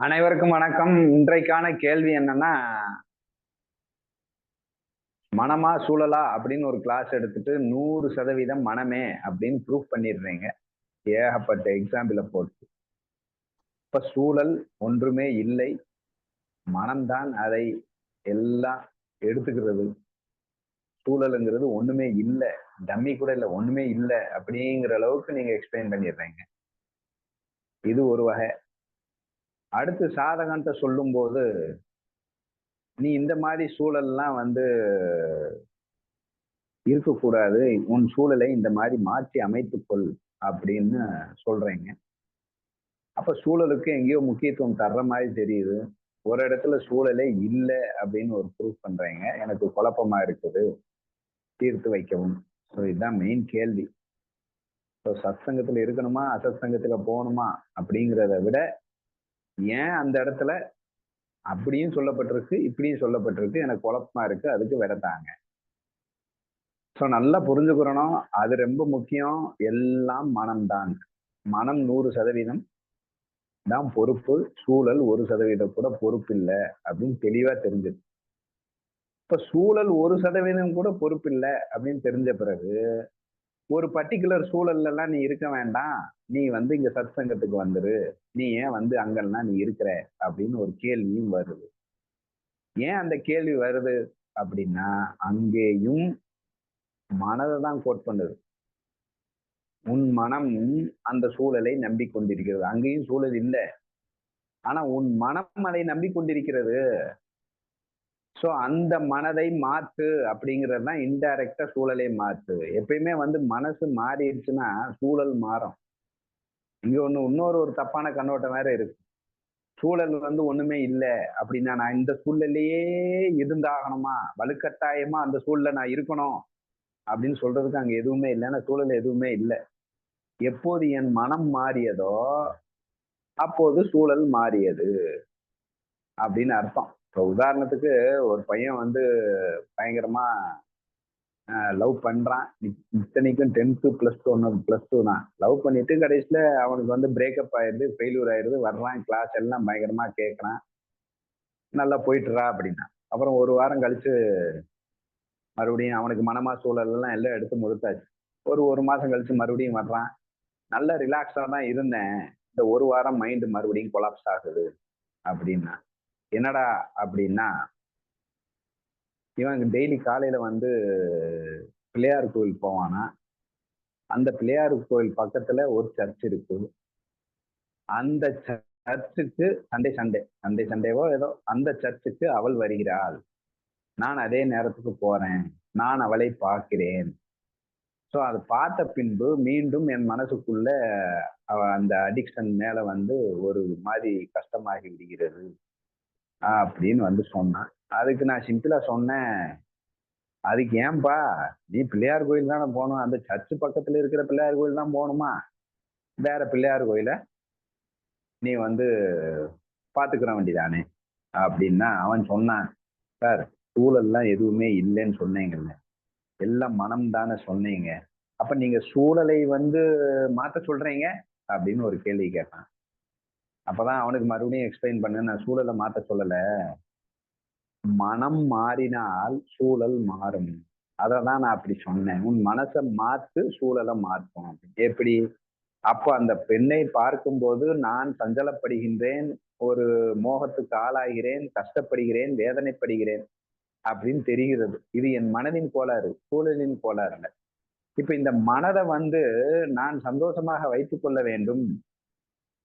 அனைவருக்கும் வணக்கம். இன்றைக்கான கேள்வி என்னன்னா மனமா சூழலா அப்படின்னு ஒரு கிளாஸ் எடுத்துட்டு நூறு சதவீதம் மனமே அப்படின்னு ப்ரூவ் பண்ணிடுறீங்க. ஏகப்பட்ட எக்ஸாம்பிள போட்டு. இப்ப சூழல் ஒன்றுமே இல்லை. மனம்தான் அதை எல்லாம் எடுத்துக்கிறது. சூழலுங்கிறது ஒண்ணுமே இல்லை. டம்மி கூட இல்லை ஒண்ணுமே இல்லை அப்படிங்கிற அளவுக்கு நீங்க எக்ஸ்பிளைன் பண்ணிடுறீங்க. இது ஒரு வகை. அடுத்து சாதகன்ட்ட சொல்லும்போது நீ இந்த மாதிரி சூழல்லாம் வந்து இருக்கக்கூடாது. உன் சூழலை இந்த மாதிரி மாற்றி அமைத்துக்கொள் அப்படின்னு சொல்றீங்க. அப்ப சூழலுக்கு எங்கேயோ முக்கியத்துவம் தர்ற மாதிரி தெரியுது. ஒரு இடத்துல சூழலே இல்லை அப்படின்னு ஒரு ப்ரூஃப் பண்றீங்க. எனக்கு குழப்பமா இருக்குது. தீர்த்து வைக்கவும். ஸோ இதுதான் மெயின் கேள்வி. ஸோ சத்சங்கத்தில் இருக்கணுமா? அசத்சங்கத்தில் போகணுமா? அப்படிங்கிறத விட ஏன் அந்த இடத்துல அப்படியும் சொல்லப்பட்டிருக்கு இப்படியும் சொல்லப்பட்டிருக்கு எனக்கு குழப்பமா இருக்கு அதுக்கு விடத்தாங்க ஸோ நல்லா புரிஞ்சுக்கிறணும் அது ரொம்ப முக்கியம். எல்லாம் மனம்தான். மனம் நூறு சதவீதம் தான் பொறுப்பு. சூழல் ஒரு சதவீதம் கூட பொறுப்பு இல்லை அப்படின்னு தெளிவா தெரிஞ்சது. இப்ப சூழல் ஒரு சதவீதம் கூட பொறுப்பு இல்லை அப்படின்னு தெரிஞ்ச பிறகு ஒரு பர்டிகுலர் சூழல்ல நீ இருக்க வேண்டாம். நீ வந்து இங்க சத் சங்கத்துக்கு வந்துரு. நீ ஏன் வந்து அங்கெல்லாம் நீ இருக்கிற? அப்படின்னு ஒரு கேள்வியும் வருது. ஏன் அந்த கேள்வி வருது அப்படின்னா அங்கேயும் மனதை தான் கோட் பண்ணுது. உன் மனம் அந்த சூழலை நம்பிக்கொண்டிருக்கிறது. அங்கேயும் சூழல் இல்லை. ஆனா உன் மனம் அதை நம்பிக்கொண்டிருக்கிறது. ஸோ அந்த மனதை மாத்து அப்படிங்கிறது தான் இன்டைரக்டா சூழலை மாத்து. எப்பயுமே வந்து மனசு மாறிடுச்சுன்னா சூழல் மாறும். இங்க ஒன்று இன்னொரு ஒரு தப்பான கண்ணோட்டம் வேற இருக்கு. சூழல் வந்து ஒண்ணுமே இல்லை அப்படின்னா நான் இந்த சூழல்லையே இருந்தாகணுமா? வலுக்கட்டாயமா அந்த சூழல நான் இருக்கணும் அப்படின்னு சொல்றதுக்கு அங்க எதுவுமே இல்லைன்னா சூழல் எதுவுமே இல்லை. எப்போது என் மனம் மாறியதோ அப்போது சூழல் மாறியது அப்படின்னு அர்த்தம். இப்போ உதாரணத்துக்கு ஒரு பையன் வந்து பயங்கரமா லவ் பண்றான். இத்தனைக்கும் டென்த்து பிளஸ் டூ ஒன்று பிளஸ் டூ தான். லவ் பண்ணிட்டு கடைசியில் அவனுக்கு வந்து பிரேக்கப் ஆயிடுது ஃபெயிலியூர் ஆயிடுது வர்றான் கிளாஸ் எல்லாம் பயங்கரமா கேட்குறான் நல்லா போயிட்டுறா அப்படின்னா அப்புறம் ஒரு வாரம் கழிச்சு மறுபடியும் அவனுக்கு மனமா சூழலெல்லாம் எல்லாம் எடுத்து முழுத்தாச்சு. ஒரு ஒரு மாதம் கழிச்சு மறுபடியும் வர்றான். நல்ல ரிலாக்ஸாக தான் இருந்தேன். இந்த ஒரு வாரம் மைண்டு மறுபடியும் கொலாப்ஸ் ஆகுது அப்படின்னா என்னடா அப்படின்னா இவன் டெய்லி காலையில வந்து பிள்ளையார் கோயில் போவானா? அந்த பிள்ளையார் கோயில் பக்கத்துல ஒரு சர்ச் இருக்கு. அந்த சர்ச்சுக்கு சண்டே சண்டே சண்டே சண்டேவோ ஏதோ அந்த சர்ச்சுக்கு அவள் வருகிறாள். நான் அதே நேரத்துக்கு போறேன். நான் அவளை பார்க்கிறேன். ஸோ அதை பார்த்த பின்பு மீண்டும் என் மனசுக்குள்ள அந்த அடிக்ஷன் மேல வந்து ஒரு மாதிரி கஷ்டமாகி விடுகிறது. அப்படின்னு வந்து சொன்னான். அதுக்கு நான் சிம்பிளா சொன்னேன். அதுக்கு ஏன்பா நீ பிள்ளையார் கோயில் தானே போகணும். அந்த சர்ச்சு பக்கத்துல இருக்கிற பிள்ளையார் கோயில் தான் போகணுமா? வேற பிள்ளையார் கோயில நீ வந்து பாத்துக்கிற வேண்டிதானே அப்படின்னா அவன் சொன்னான் சார் சூழல்லாம் எதுவுமே இல்லைன்னு சொன்னீங்கல்ல. எல்லாம் மனம் தானே சொன்னீங்க. அப்ப நீங்க சூழலை வந்து மாத்த சொல்றீங்க? அப்படின்னு ஒரு கேள்வி கேட்டான். அப்பதான் அவனுக்கு மறுபடியும் எக்ஸ்பிளைன் பண்ண நான் சூழலை மாத்த சொல்லல. மனம் மாறினால் சூழல் மாறும். அதை தான் நான் அப்படி சொன்னேன். உன் மனசை மாத்து சூழலை மாற்றும். எப்படி? அப்போ அந்த பெண்ணை பார்க்கும்போது நான் சஞ்சலப்படுகின்றேன். ஒரு மோகத்துக்கு ஆளாகிறேன். கஷ்டப்படுகிறேன். வேதனைப்படுகிறேன். அப்படின்னு தெரிகிறது. இது என் மனதின் கோளாறு சூழலின் கோளாறுல இப்ப இந்த மனதை வந்து நான் சந்தோஷமாக வைத்துக் கொள்ள வேண்டும்.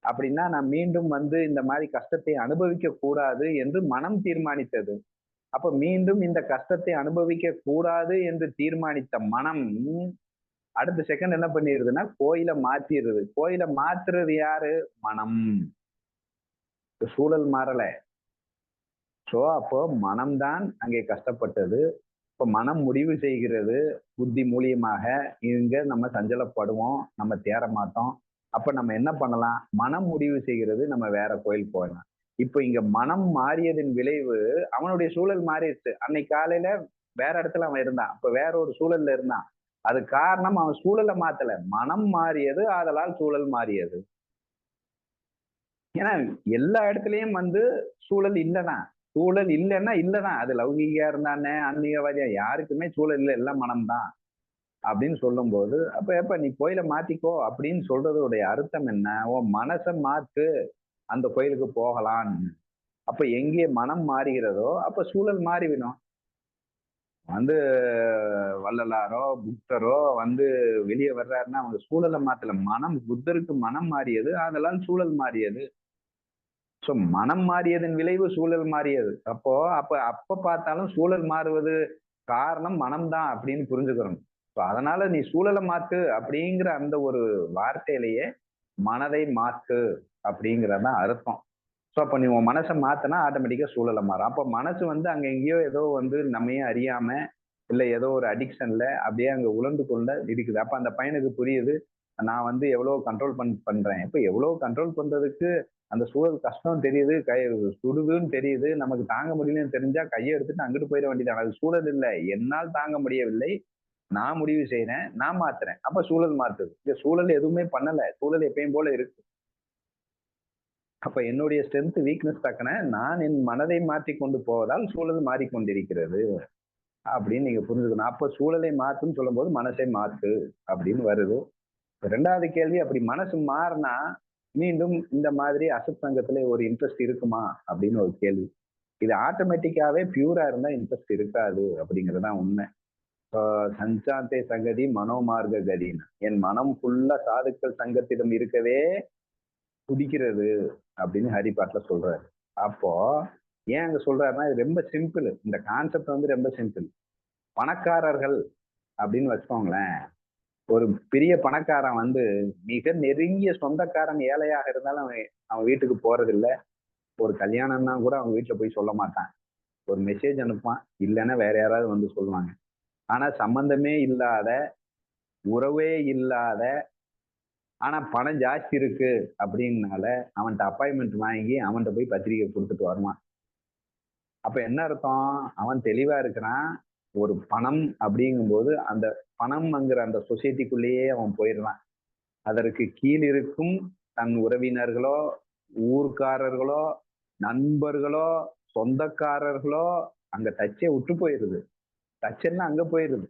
அப்படின்னா நான் மீண்டும் வந்து இந்த மாதிரி கஷ்டத்தை அனுபவிக்க கூடாது என்று மனம் தீர்மானித்தது. அப்ப மீண்டும் இந்த கஷ்டத்தை அனுபவிக்க கூடாது என்று தீர்மானித்த மனம் அடுத்த செகண்ட் என்ன பண்ணிடுதுன்னா கோயில மாத்திடுது கோயில மாத்துறது யாரு? மனம். சூழல் மாறல. சோ அப்போ மனம்தான் அங்கே கஷ்டப்பட்டது. இப்ப மனம் முடிவு செய்கிறது. புத்தி மூலியமாக இங்க நம்ம சஞ்சலப்படுவோம். நம்ம தேர மாட்டோம். அப்ப நம்ம என்ன பண்ணலாம்? மனம் முடிவு செய்கிறது நம்ம வேற கோயில் போகலாம். இப்போ இங்க மனம் மாறியதின் விளைவு அவனுடைய சூழல் மாறிடுச்சு. அன்னைக்கு காலையில வேற இடத்துல அவன் இருந்தான். இப்ப வேற ஒரு சூழல்ல இருந்தான். அது காரணம் அவன் சூழலை மாத்தல. மனம் மாறியது ஆதலால் சூழல் மாறியது. ஏன்னா எல்லா இடத்துலயும் வந்து சூழல் இல்லதான் சூழல் இல்லைன்னா இல்லதான் அது லௌகிகா இருந்தானே ஆன்மீகவாதியா யாருக்குமே சூழல் இல்லை. எல்லாம் மனம்தான். அப்படின்னு சொல்லும்போது அப்ப எப்ப நீ கோயில மாத்திக்கோ அப்படின்னு சொல்றதுடைய அர்த்தம் என்ன? உன் மனசை மாத்து அந்த கோயிலுக்கு போகலாம். அப்ப எங்கே மனம் மாறுகிறதோ அப்ப சூழல் மாறிவிடும். வந்து வள்ளலாரோ புத்தரோ வந்து வெளியே வர்றாருன்னா அவங்க சூழலை மாத்தல. மனம் புத்தருக்கு மனம் மாறியது அதெல்லாம் சூழல் மாறியது. ஸோ மனம் மாறியதன் விளைவு சூழல் மாறியது. அப்போ அப்ப அப்ப பார்த்தாலும் சூழல் மாறுவது காரணம் மனம்தான் அப்படின்னு புரிஞ்சுக்கிறோம். ஸோ அதனால நீ சூழலை மாத்து அப்படிங்கிற அந்த ஒரு வார்த்தையிலேயே மனதை மாத்து அப்படிங்கிறதான் அர்த்தம். ஸோ அப்போ நீ உன் மனசை மாத்தினா ஆட்டோமேட்டிக்காக சூழலை மாறும். அப்போ மனசு வந்து அங்கே எங்கேயோ ஏதோ வந்து நம்மையே அறியாம இல்லை ஏதோ ஒரு அடிக்ஷன்ல அப்படியே அங்கே உழந்து கொள்ள இருக்குது. அப்போ அந்த பையனுக்கு புரியுது நான் வந்து எவ்வளோ கண்ட்ரோல் பண் பண்ணுறேன் இப்போ எவ்வளோ கண்ட்ரோல் பண்ணுறதுக்கு அந்த சூழல் கஷ்டம் தெரியுது கை சுடுதுன்னு தெரியுது. நமக்கு தாங்க முடியலன்னு தெரிஞ்சா கையை எடுத்துட்டு அங்கிட்டு போயிட வேண்டியது அது சூழல் இல்லை. என்னால் தாங்க முடியவில்லை. நான் முடிவு செய்யறேன் நான் மாத்துறேன். அப்ப சூழல் மாத்துது. இந்த சூழல் எதுவுமே பண்ணல. சூழல் எப்பயும் போல இருக்கு. அப்ப என்னுடைய ஸ்ட்ரென்த் வீக்னஸ் தக்கன நான் என் மனதை மாற்றி கொண்டு போவதால் சூழல் மாறிக்கொண்டிருக்கிறது அப்படின்னு நீங்க புரிஞ்சுக்கணும். அப்ப சூழலை மாத்துன்னு சொல்லும் போது மனசை மாத்து அப்படின்னு வருது. ரெண்டாவது கேள்வி அப்படி மனசு மாறினா மீண்டும் இந்த மாதிரி அசத்சங்கத்துல ஒரு இன்ட்ரெஸ்ட் இருக்குமா அப்படின்னு ஒரு கேள்வி. இது ஆட்டோமேட்டிக்காவே பியூரா இருந்தா இன்ட்ரெஸ்ட் இருக்காது அப்படிங்கறதுதான் உண்மை. சஞ்சாந்தே சங்கதி மனோமார்க கதின்னு. என் மனம் ஃபுல்லா சாதுக்கள் சங்கத்திடம் இருக்கவே துடிக்கிறது அப்படின்னு ஹரிபாட்ல சொல்றாரு. அப்போ ஏன் அங்க சொல்றாருன்னா இது ரொம்ப சிம்பிள் இந்த கான்செப்ட் வந்து ரொம்ப சிம்பிள் பணக்காரர்கள் அப்படின்னு வச்சுக்கோங்களேன் ஒரு பெரிய பணக்காரன் வந்து மிக நெருங்கிய சொந்தக்காரன் ஏழையாக இருந்தாலும் அவன் அவன் வீட்டுக்கு போறதில்ல. ஒரு கல்யாணம்னா கூட அவங்க வீட்டில் போய் சொல்ல மாட்டான். ஒரு மெசேஜ் அனுப்பான் இல்லைன்னா வேற யாராவது வந்து சொல்லுவாங்க. ஆனா சம்பந்தமே இல்லாத உறவே இல்லாத ஆனா பணம் ஜாஸ்தி இருக்கு அப்படின்னால அவன்கிட்ட அப்பாயின்மெண்ட் வாங்கி அவன்கிட்ட போய் பத்திரிகை கொடுத்துட்டு வருவான். அப்ப என்ன அர்த்தம்? அவன் தெளிவா இருக்கிறான். ஒரு பணம் அப்படிங்கும்போது அந்த பணம்ங்கிற அந்த சொசைட்டிக்குள்ளேயே அவன் போயிடுறான். அதற்கு கீழ் இருக்கும் தன் உறவினர்களோ ஊர்க்காரர்களோ நண்பர்களோ சொந்தக்காரர்களோ அங்க டச்சே விட்டு போயிருது. டச்செல்லாம் அங்க போயிருது.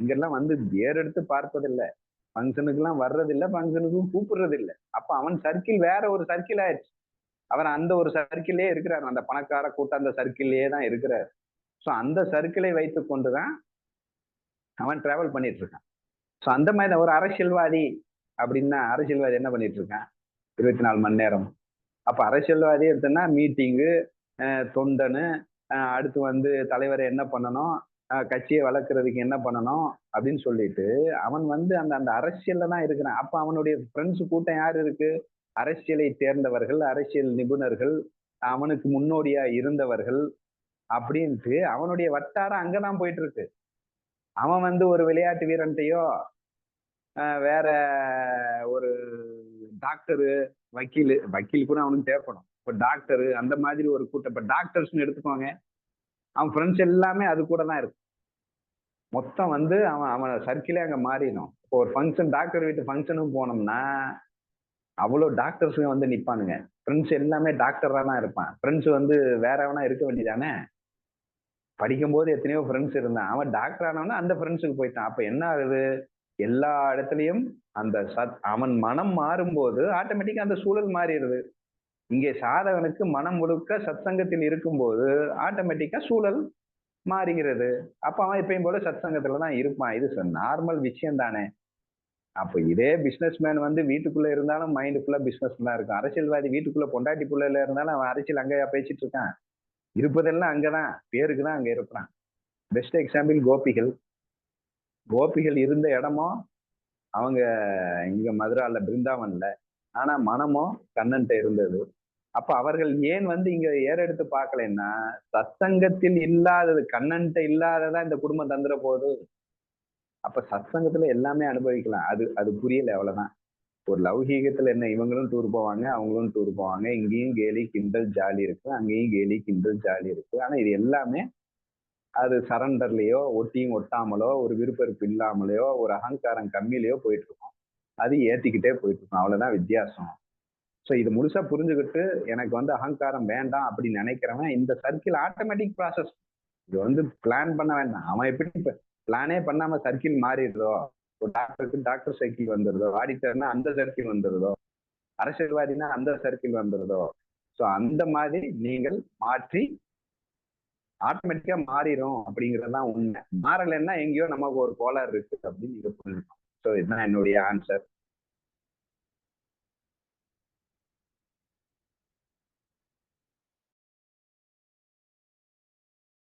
இங்கெல்லாம் வந்து ஏறெடுத்து பார்ப்பதில்லை. ஃபங்க்ஷனுக்கெல்லாம் வர்றதில்லை ஃபங்க்ஷனுக்கும் கூப்பிடுறதில்ல. அப்போ அப்ப அவன் சர்க்கிள் வேற ஒரு சர்க்கிள் ஆயிடுச்சு. அவர் அந்த ஒரு சர்க்கிளே இருக்கிறார். அந்த பணக்கார கூட்டம் அந்த சர்க்கிள்லேயே தான் இருக்கிறார். ஸோ அந்த சர்க்கிளை வைத்து கொண்டு தான் அவன் டிராவல் பண்ணிட்டு இருக்கான் ஸோ அந்த மாதிரி ஒரு அரசியல்வாதி அப்படின்னா அரசியல்வாதி என்ன பண்ணிட்டு இருக்கான் இருபத்தி நாலு மணி நேரம். அப்ப அரசியல்வாதி எடுத்தோன்னா மீட்டிங்கு தொண்டனு அடுத்து வந்து தலைவரை என்ன பண்ணணும்? கட்சியை வளர்க்கறதுக்கு என்ன பண்ணணும் அப்படின்னு சொல்லிட்டு அவன் வந்து அந்த அந்த அரசியல்ல தான் இருக்கிறான். அப்ப அவனுடைய ஃப்ரெண்ட்ஸ் கூட்டம் யார் இருக்கு? அரசியலை தேர்ந்தவர்கள் அரசியல் நிபுணர்கள் அவனுக்கு முன்னோடியா இருந்தவர்கள் அப்படின்ட்டு அவனுடைய வட்டாரம் அங்கதான் போயிட்டு இருக்கு அவன் வந்து ஒரு விளையாட்டு வீரன்ட்டையோ வேற ஒரு டாக்டரு வக்கீல் வக்கீல் கூட அவனுக்கு தேவைப்படும். இப்போ டாக்டரு அந்த மாதிரி ஒரு கூட்டம். இப்போ டாக்டர்ஸ்னு எடுத்துக்கோங்க. அவன் ஃப்ரெண்ட்ஸ் எல்லாமே அது கூட தான் இருக்கு. மொத்தம் வந்து அவன் அவன் சர்க்கிளே அங்கே மாறிடும் இப்போ ஒரு ஃபங்க்ஷன் டாக்டர் வீட்டு ஃபங்க்ஷனுக்கு போனோம்னா அவ்வளோ டாக்டர்ஸுங்க வந்து நிற்பானுங்க ஃப்ரெண்ட்ஸ் எல்லாமே டாக்டராக தான் இருப்பான். ஃப்ரெண்ட்ஸ் வந்து வேற எவனா இருக்க வேண்டியதானே? படிக்கும்போது எத்தனையோ ஃப்ரெண்ட்ஸ் இருந்தான். அவன் டாக்டர் ஆனவனா அந்த ஃப்ரெண்ட்ஸுக்கு போயிட்டான். அப்போ என்ன ஆகுது? எல்லா இடத்துலையும் அந்த சத் அவன் மனம் மாறும்போது ஆட்டோமேட்டிக்கா அந்த சூழல் மாறிடுது. இங்கே சாதகனுக்கு மனம் முழுக்க சத்சங்கத்தில் இருக்கும்போது ஆட்டோமேட்டிக்கா சூழல் மாறுகிறது. அப்ப அவன் எப்பயும் போல சத்சங்கத்துல தான் இருப்பான். இது நார்மல் விஷயம் தானே. அப்போ இதே பிசினஸ் மேன் வந்து வீட்டுக்குள்ள இருந்தாலும் மைண்டு ஃபுல்லா பிசினஸ் தான் இருக்கும். அரசியல்வாதி வீட்டுக்குள்ள பொண்டாட்டி பிள்ளைல இருந்தாலும் அவன் அரசியல் அங்கேயா பேசிட்டு இருக்கான். இருப்பதெல்லாம் அங்கதான். பேருக்கு தான் அங்க இருப்பான் பெஸ்ட் எக்ஸாம்பிள் கோபிகள். கோபிகள் இருந்த இடமும் அவங்க இங்க மதுரால பிருந்தாவன்ல. ஆனா மனமும் கண்ணன்ட்ட இருந்தது. அப்ப அவர்கள் ஏன் வந்து இங்க ஏறெடுத்து பார்க்கலன்னா சத்சங்கத்தில் இல்லாதது கண்ணன்ட்ட இல்லாததா இந்த குடும்பம் தந்துட போகுது அப்ப சத்சங்கத்துல எல்லாமே அனுபவிக்கலாம். அது அது புரியல அவ்வளவுதான் ஒரு லௌகீகத்துல என்ன இவங்களும் டூர் போவாங்க அவங்களும் டூர் போவாங்க. இங்கேயும் கேலி கிண்டல் ஜாலி இருக்கு. அங்கேயும் கேலி கிண்டல் ஜாலி இருக்கு. ஆனா இது எல்லாமே அது சரண்டர்லயோ ஒட்டியும் ஒட்டாமலோ ஒரு விருப்பெருப்பு இல்லாமலையோ ஒரு அகங்காரம் கம்மியிலையோ போயிட்டு இருக்கும். அது ஏத்திக்கிட்டே போயிட்டு இருக்கும். அவ்வளவுதான் வித்தியாசம். ஸோ இது முழுசா புரிஞ்சுக்கிட்டு எனக்கு வந்து அகங்காரம் வேண்டாம் அப்படின்னு நினைக்கிறவன் இந்த சர்க்கிள் ஆட்டோமேட்டிக் ப்ராசஸ் இது வந்து பிளான் பண்ண வேண்டாம். அவன் எப்படி பிளானே பண்ணாம சர்க்கிள் மாறிடுதோ? ஒரு டாக்டருக்கு டாக்டர் சர்க்கிள் வந்துடுதோ? ஆடிட்டர்னா அந்த சர்க்கிள் வந்துடுதோ? அரசியல்வாதினா அந்த சர்க்கிள் வந்துடுதோ? ஸோ அந்த மாதிரி நீங்கள் மாற்றி ஆட்டோமேட்டிக்கா மாறிடும் அப்படிங்கறதுதான் உண்மை. மாறலைன்னா எங்கேயோ நமக்கு ஒரு கோளாறு இருக்கு அப்படின்னு நீங்க புரிஞ்சுக்கணும் ஸோ இதுதான் என்னுடைய ஆன்சர்